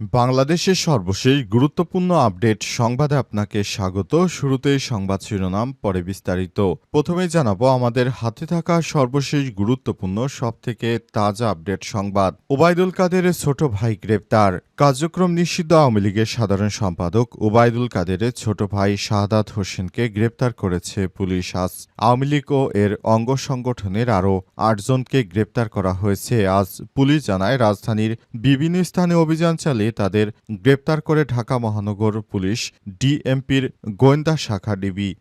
বাংলাদেশের সর্বশেষ গুরুত্বপূর্ণ আপডেট সংবাদে আপনাকে স্বাগত। শুরুতেই সংবাদ শিরোনাম, পরে বিস্তারিত। প্রথমে জানাব আমাদের হাতে থাকা সর্বশেষ গুরুত্বপূর্ণ, সবথেকে তাজা আপডেট সংবাদ। ওবায়দুল কাদেরের ছোট ভাই গ্রেপ্তার। কার্যক্রম নিষিদ্ধ আওয়ামী লীগের সাধারণ সম্পাদক ওবায়দুল কাদেরের ছোট ভাই শাহাদাত হোসেনকে গ্রেপ্তার করেছে পুলিশ। আজ আওয়ামী লীগ ও এর অঙ্গ সংগঠনের আরও আটজনকে গ্রেপ্তার করা হয়েছে। আজ পুলিশ জানায়, রাজধানীর বিভিন্ন স্থানে অভিযান চালিয়ে তাদের গ্রেপ্তার করে ঢাকা মহানগর পুলিশ ডিএমপির গোয়েন্দা শাখা ডিবি।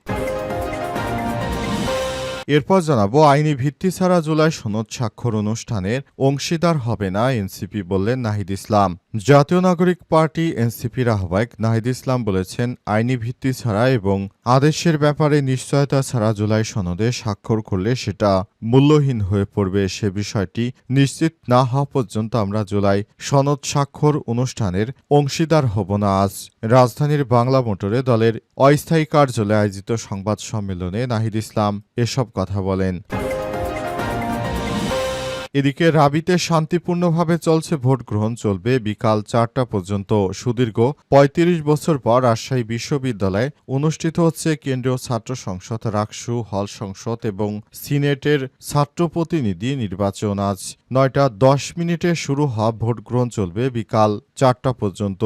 এরপর জানাব, আইনি ভিত্তি ছাড়া জুলাই সনদ স্বাক্ষর অনুষ্ঠানের অংশীদার হবে না এনসিপি বললেন নাহিদ ইসলাম। জাতীয় নাগরিক পার্টি এনসিপির আহ্বায়ক নাহিদ ইসলাম বলেছেন, আইনি ভিত্তি ছাড়া এবং আদেশের ব্যাপারে নিশ্চয়তা ছাড়া জুলাই সনদে স্বাক্ষর করলে সেটা মূল্যহীন হয়ে পড়বে। সে বিষয়টি নিশ্চিত না হওয়া পর্যন্ত আমরা জুলাই সনদ স্বাক্ষর অনুষ্ঠানের অংশীদার হব না। আজ রাজধানীর বাংলা মোটরে দলের অস্থায়ী কার্যালয়ে আয়োজিত সংবাদ সম্মেলনে নাহিদ ইসলাম এসব কথা বলেন। এদিকে রাবিতে শান্তিপূর্ণভাবে চলছে ভোট গ্রহণ চলবে বিকাল চারটা পর্যন্ত। সুদীর্ঘ ৩৫ বছর পর রাজশাহী বিশ্ববিদ্যালয়ে অনুষ্ঠিত হচ্ছে কেন্দ্রীয় ছাত্র সংসদ, রাকসু হল সংসদ এবং সিনেটের ছাত্র প্রতিনিধি নির্বাচন। আজ নয়টা দশ মিনিটে শুরু হওয়া ভোট গ্রহণ চলবে বিকাল চারটা পর্যন্ত।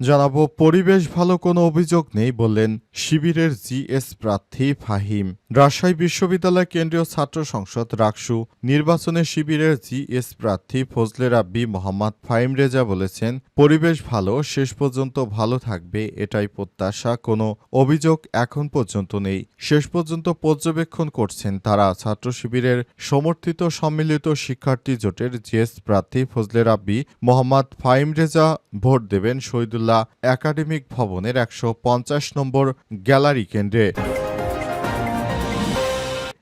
জানাব, পরিবেশ ভালো কোনো অভিযোগ নেই, বললেন শিবিরের জিএস প্রার্থী ফাহিম। রাজশাহী বিশ্ববিদ্যালয় কেন্দ্রীয় ছাত্র সংসদ রাকসু নির্বাচনে শিবিরের জিএস প্রার্থী ফজলে রাব্বি, মোহাম্মদ ফাহিম রেজা বলেছেন, পরিবেশ ভালো, শেষ পর্যন্ত ভালো থাকবে, এটাই প্রত্যাশা, কোনো অভিযোগ এখন পর্যন্ত নেই। শেষ পর্যন্ত পর্যবেক্ষণ করছেন তারা। ছাত্র শিবিরের সমর্থিত সম্মিলিত শিক্ষার্থী জোটের জিএস প্রার্থী ফজলে রাব্বি, মোহাম্মদ ফাহিম রেজা ভোট দেবেন শহীদুল্লাহ একাডেমিক ভবনের একশো পঞ্চাশ নম্বর গ্যালারি কেন্দ্রে।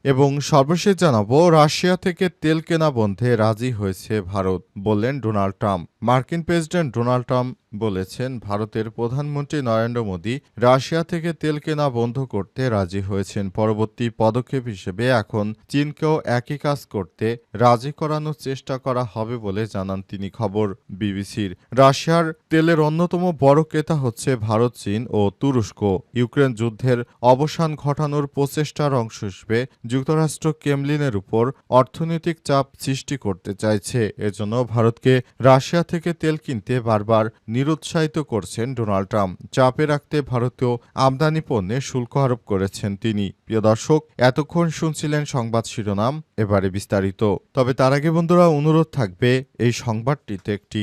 এবং সর্বশেষ জানাব, রাশিয়া থেকে তেল কেনা বন্ধে রাজি হয়েছে ভারত, বললেন ডোনাল্ড ট্রাম্প। মার্কিন প্রেসিডেন্ট ডোনাল্ড ট্রাম্প বলেছেন, ভারতের প্রধানমন্ত্রী নরেন্দ্র মোদী রাশিয়া থেকে তেল কেনা বন্ধ করতে রাজি হয়েছেন। পরবর্তী পদক্ষেপ হিসেবে এখন চীনকেও একই কাজ করতে রাজি করানোর চেষ্টা করা হবে বলে জানান তিনি খবর বিবিসির। রাশিয়ার তেলের অন্যতম বড় ক্রেতা হচ্ছে ভারত, চীন ও তুরস্ক। ইউক্রেন যুদ্ধের অবসান ঘটানোর প্রচেষ্টার অংশ হিসেবে যুক্তরাষ্ট্র কেমলিনের উপর অর্থনৈতিক চাপ সৃষ্টি করতে চাইছে। এজন্য ভারতকে রাশিয়া থেকে তেল কিনতে বারবার নিরুৎসাহিত করছেন ডোনাল্ড ট্রাম্প। চাপে রাখতে ভারতীয় আমদানি পণ্যে শুল্ক আরোপ করেছেন তিনি। প্রিয় দর্শক, এতক্ষণ শুনছিলেন সংবাদ শিরোনাম, এবারে বিস্তারিত। তবে তার আগে বন্ধুরা, অনুরোধ থাকবে এই সংবাদটিতে একটি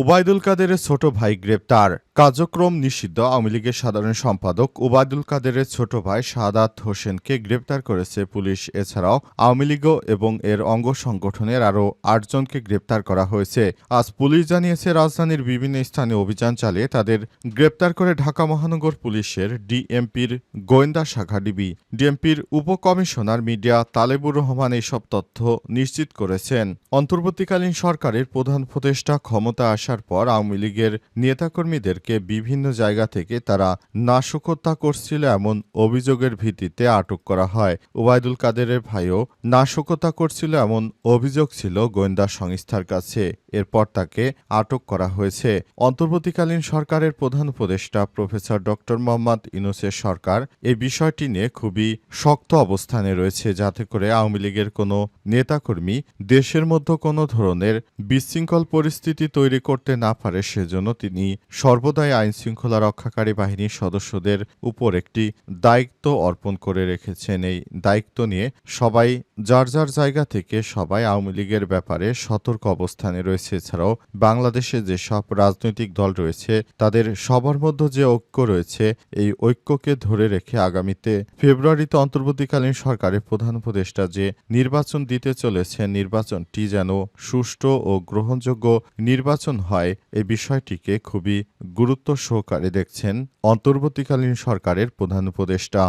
ওবায়দুল কাদেরের ছোট ভাই গ্রেপ্তার। কার্যক্রম নিষিদ্ধ। আওয়ামী লীগের সাধারণ সম্পাদক ওবায়দুল কাদেরের ছোট ভাই শাহাদাত হোসেনকে গ্রেপ্তার করেছে পুলিশ। এছাড়াও আওয়ামী লীগ এবং এর অঙ্গ সংগঠনের আরও আটজনকে গ্রেপ্তার করা হয়েছে। আজ পুলিশ জানিয়েছে, রাজধানীর বিভিন্ন স্থানে অভিযান চালিয়ে তাদের গ্রেপ্তার করে ঢাকা মহানগর পুলিশের ডিএমপির গোয়েন্দা শাখা ডিবি। ডিএমপির উপকমিশনার মিডিয়া তালেবুর রহমান এইসব তথ্য নিশ্চিত করেছেন। অন্তর্বর্তীকালীন সরকারের প্রধান উপদেষ্টা ক্ষমতা আসার পর আওয়ামী লীগের নেতাকর্মীদেরকে বিভিন্ন জায়গা থেকে তারা নাশকতা করছিল এমন অভিযোগের ভিত্তিতে আটক করা হয়। ওবায়দুল কাদেরের ভাইও নাশকতা করছিল এমন অভিযোগ ছিল গোয়েন্দা সংস্থার কাছে। এরপর তাকে আটক করা হয়েছে। অন্তর্বর্তীকালীন সরকারের প্রধান উপদেষ্টা প্রফেসর ডক্টর মোহাম্মদ ইউনুসের সরকার এই বিষয়টি নিয়ে খুবই শক্ত অবস্থানে রয়েছে, যাতে করে আওয়ামী লীগের কোনো নেতাকর্মী দেশের মধ্যে কোনো ধরনের বিশৃঙ্খল পরিস্থিতি তৈরি করতে না পারে, সেজন্য তিনি সর্বদাই আইন শৃঙ্খলা রক্ষাকারী বাহিনীর সদস্যদের উপর একটি দায়িত্ব অর্পণ করে রেখেছেন। এই দায়িত্ব নিয়ে সবাই যার যার জায়গা থেকে সবাই আওয়ামী লীগের ব্যাপারে সতর্ক অবস্থানে রয়েছে। এছাড়াও বাংলাদেশে যেসব রাজনৈতিক দল রয়েছে, তাদের সবার মধ্যে যে ঐক্য রয়েছে, এই ঐক্যকে ধরে রেখে আগামীতে ফেব্রুয়ারিতে অন্তর্বর্তীকালীন সরকারের প্রধান উপদেষ্টা যে নির্বাচন দিতে চলেছে নির্বাচনটি যেন সুষ্ঠু ও গ্রহণযোগ্য নির্বাচন হয় এই বিষয়টিকে খুবই গুরুত্ব সহকারে দেখছেন অন্তর্বর্তীকালীন সরকারের প্রধান উপদেষ্টা।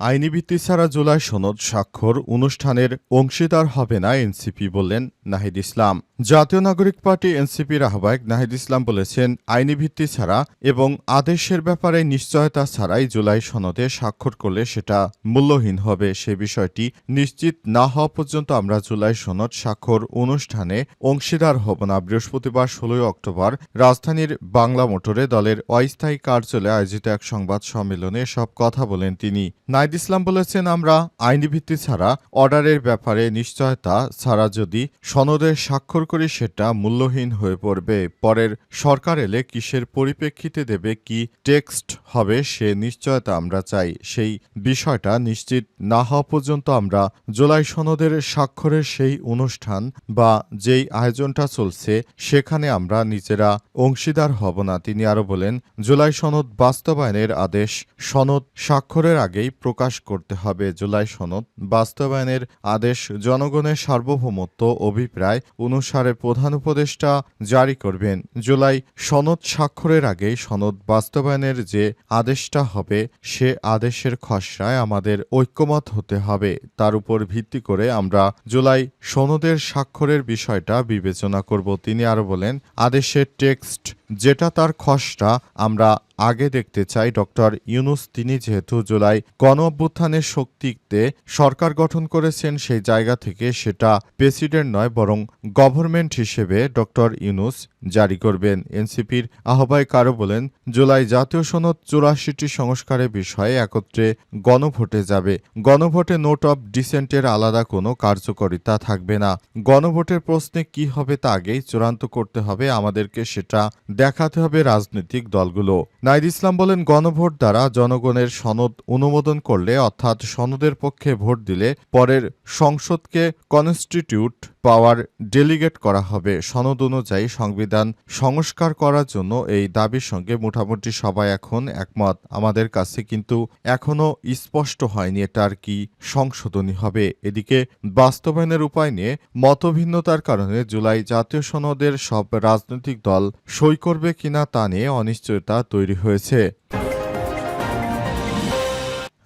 আইনি ভিত্তি ছাড়া জুলাই সনদ স্বাক্ষর অনুষ্ঠানের অংশীদার হবে না এনসিপি বললেন নাহিদ ইসলাম। জাতীয় নাগরিক পার্টি এনসিপির আহ্বায়ক নাহিদ ইসলাম বলেছেন আইনি ভিত্তি ছাড়া এবং আদেশের ব্যাপারে নিশ্চয়তা ছাড়াই জুলাই সনদে স্বাক্ষর করলে সেটা মূল্যহীন হবে। সে বিষয়টি নিশ্চিত না হওয়া পর্যন্ত আমরা জুলাই সনদ স্বাক্ষর অনুষ্ঠানে অংশীদার হব না। বৃহস্পতিবার ষোলোই অক্টোবর রাজধানীর বাংলা মোটরে দলের অস্থায়ী কার্যালয়ে আয়োজিত এক সংবাদ সম্মেলনে সব কথা বলেন তিনি। নাইদ ইসলাম বলেছেন, আমরা আইনি ভিত্তি ছাড়া অর্ডারের ব্যাপারে নিশ্চয়তা ছাড়া যদি সনদে স্বাক্ষর করি, সেটা মূল্যহীন হয়ে পড়বে। পরের সরকার এলে কিসের পরিপ্রেক্ষিতে দেবে, কি টেক্সট হবে, সে নিশ্চয়তা আমরা চাই। সেই বিষয়টা নিশ্চিত না হওয়া পর্যন্ত আমরা জুলাই সনদের স্বাক্ষরের সেই অনুষ্ঠান বা যেই আয়োজনটা চলছে, সেখানে আমরা নিজেরা অংশীদার হব না। তিনি আরও বলেন, জুলাই সনদ বাস্তবায়নের আদেশ সনদ স্বাক্ষরের আগেই প্রকাশ করতে হবে জুলাই সনদ। বাস্তবায়নের আদেশ জনগণের সার্বভৌমত্ব অভিপ্রায় অনুসারে প্রধান উপদেষ্টা জারি করবেন। জুলাই সনদ স্বাক্ষরের আগেই সনদ বাস্তবায়নের যে আদেশটা হবে, সে আদেশের খসড়ায় আমাদের ঐক্যমত হতে হবে। তার উপর ভিত্তি করে আমরা জুলাই সনদের স্বাক্ষরের বিষয়টা বিবেচনা করব। তিনি আরও বলেন, আদেশের টেক্সট যেটা তার খসড়া, আমরা আগে দেখতে চাই ডক্টর ইউনুস, তিনি যেহেতু জুলাই গণ অভ্যুত্থানের শক্তিতে সরকার গঠন করেছেন, সেই জায়গা থেকে সেটা প্রেসিডেন্ট নয়, বরং গভর্নমেন্ট হিসেবে ডক্টর ইউনুস জারি করবেন। এনসিপির আহ্বায়ক আরও বলেন, জুলাই জাতীয় সনদ চুরাশিটি সংস্কারের বিষয়ে একত্রে গণভোটে যাবে। গণভোটে নোট অব ডিসেন্টের আলাদা কোনো কার্যকারিতা থাকবে না। গণভোটের প্রশ্নে কি হবে তা আগেই চূড়ান্ত করতে হবে। আমাদেরকে সেটা দেখাতে হবে রাজনৈতিক দলগুলো। নাইদ ইসলাম বলেন, গণভোট দ্বারা জনগণের সনদ অনুমোদন করলে, অর্থাৎ সনদের পক্ষে ভোট দিলে পরের সংসদকে কনস্টিটিউট পাওয়ার ডেলিগেট করা হবে। সনদ অনুযায়ী সংবিধান সংস্কার করার জন্য এই দাবির সঙ্গে মোটামুটি সবাই এখন একমত। আমাদের কাছে কিন্তু এখনও স্পষ্ট হয়নি এটার কি সংশোধনী হবে। এদিকে বাস্তবায়নের উপায় নিয়ে মতভিন্নতার কারণে জুলাই জাতীয় সনদের সব রাজনৈতিক দল সই করবে কিনা তা নিয়ে অনিশ্চয়তা তৈরি হয়েছে।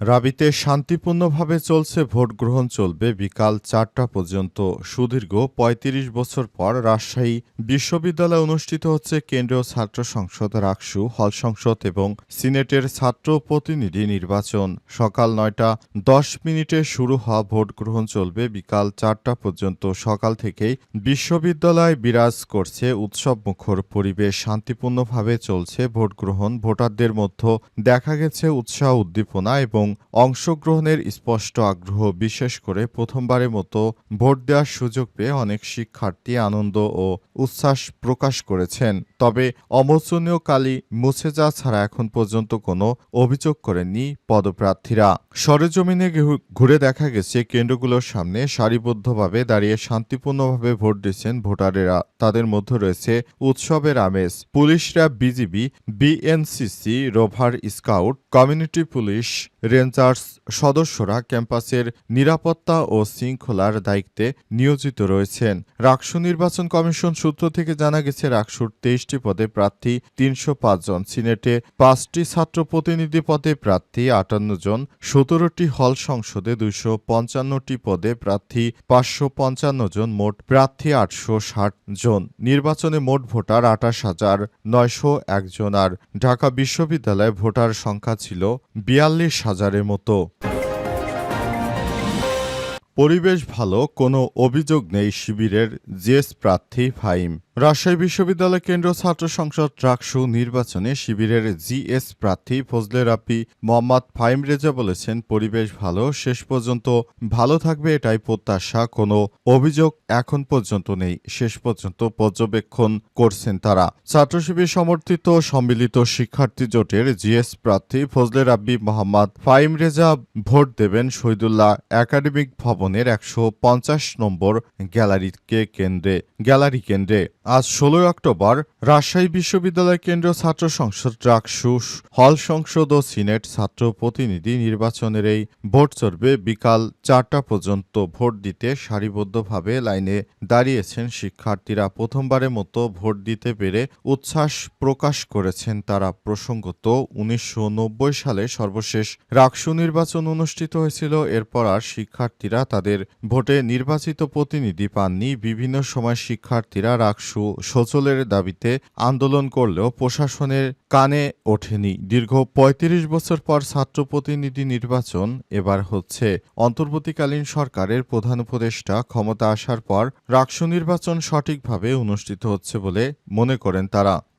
রাবিতে শান্তিপূর্ণভাবে চলছে ভোট গ্রহণ চলবে বিকাল চারটা পর্যন্ত। সুদীর্ঘ ৩৫ বছর পর রাজশাহী বিশ্ববিদ্যালয়ে অনুষ্ঠিত হচ্ছে কেন্দ্রীয় ছাত্র সংসদ, রাকসু হল সংসদ এবং সিনেটের ছাত্র প্রতিনিধি নির্বাচন। সকাল নয়টা দশ মিনিটে শুরু হওয়া ভোট গ্রহণ চলবে বিকাল চারটা পর্যন্ত। সকাল থেকেই বিশ্ববিদ্যালয় বিরাজ করছে উৎসব মুখর পরিবেশ। শান্তিপূর্ণভাবে চলছে ভোট গ্রহণ ভোটারদের মধ্যে দেখা গেছে উৎসাহ, উদ্দীপনা এবং অংশগ্রহণের স্পষ্ট আগ্রহ বিশেষ করে প্রথমবারের মতো ভোট দেওয়ার সুযোগ পেয়ে অনেক শিক্ষার্থী আনন্দ ও উচ্ছ্বাস প্রকাশ করেছেন। তবে অমোচনীয় কালী মুছে যাওয়া ছাড়া এখন পর্যন্ত কোনো অভিযোগ করেননি পদপ্রার্থীরা। সরেজমিনে ঘুরে দেখা গেছে, কেন্দ্রগুলোর সামনে সারিবদ্ধভাবে দাঁড়িয়ে শান্তিপূর্ণভাবে ভোট দিচ্ছেন ভোটারেরা। তাদের মধ্যে রয়েছে উৎসবের আমেজ, পুলিশরা BGB, BNCC, rover scout, community police rangers সদস্যরা ক্যাম্পাসের নিরাপত্তা ও শৃঙ্খলার দায়িত্বে নিয়োজিত রয়েছেন। রাকসু নির্বাচন কমিশন সূত্র থেকে জানা গেছে, রাকসুর তেইশটি পদে প্রার্থী তিনশো পাঁচ জন, সিনেটে পাঁচটি ছাত্র প্রতিনিধি পদে প্রার্থী আটান্ন জন, সতেরোটি হল সংসদে দুইশো পঞ্চান্নটি পদে প্রার্থী পাঁচশো পঞ্চান্ন জন, মোট প্রার্থী আটশো ষাট জন। নির্বাচনে মোট ভোটার আঠাশ হাজার নয়শো একজন আর ঢাকা বিশ্ববিদ্যালয়ে ভোটার সংখ্যা ছিল বিয়াল্লিশ হাজারের মতো। পরিবেশ ভালো কোনো অভিযোগ নেই শিবিরের জেস প্রার্থী ফাইম রাজশাহী বিশ্ববিদ্যালয় কেন্দ্র ছাত্র সংসদ ট্রাকশু নির্বাচনে শিবিরের জিএস প্রার্থী ফজলে রাব্বি, মোহাম্মদ ফাইম রেজা বলেছেন, পরিবেশ ভালো, শেষ পর্যন্ত ভালো থাকবে এটাই প্রত্যাশা। কোনো অভিযোগ এখন পর্যন্ত নেই, শেষ পর্যন্ত পর্যবেক্ষণ করছেন তারা। ছাত্র শিবির সমর্থিত সম্মিলিত শিক্ষার্থী জোটের জিএস প্রার্থী ফজলে রাব্বি, মোহাম্মদ ফাইম রেজা ভোট দেবেন শহীদুল্লাহ একাডেমিক ভবনের একশো পঞ্চাশ নম্বর গ্যালারিকে কেন্দ্রে গ্যালারি কেন্দ্রে। আজ ষোলোই অক্টোবর রাজশাহী বিশ্ববিদ্যালয় কেন্দ্রীয় ছাত্র সংসদ ট্রাকশু হল সংসদ ও সিনেট ছাত্র প্রতিনিধি নির্বাচনের এই ভোট চলবে বিকাল চারটা পর্যন্ত ভোট দিতে সারিবদ্ধভাবে লাইনে দাঁড়িয়েছেন শিক্ষার্থীরা। প্রথমবারের মতো ভোট দিতে পেরে উচ্ছ্বাস প্রকাশ করেছেন তারা। প্রসঙ্গত, উনিশশো নব্বই সালে সর্বশেষ রাকসু নির্বাচন অনুষ্ঠিত হয়েছিল। এরপর আর শিক্ষার্থীরা তাদের ভোটে নির্বাচিত প্রতিনিধি পাননি। বিভিন্ন সময় শিক্ষার্থীরা রাকসু সচলের দাবিতে আন্দোলন করলেও প্রশাসনের কানে ওঠেনি। দীর্ঘ ৩৫ বছর পর ছাত্র প্রতিনিধি নির্বাচন এবার হচ্ছে। অন্তর্বর্তীকালীন সরকারের প্রধান উপদেষ্টা ক্ষমতা আসার পর রাক্ষ নির্বাচন সঠিকভাবে অনুষ্ঠিত হচ্ছে বলে মনে করেন তারা।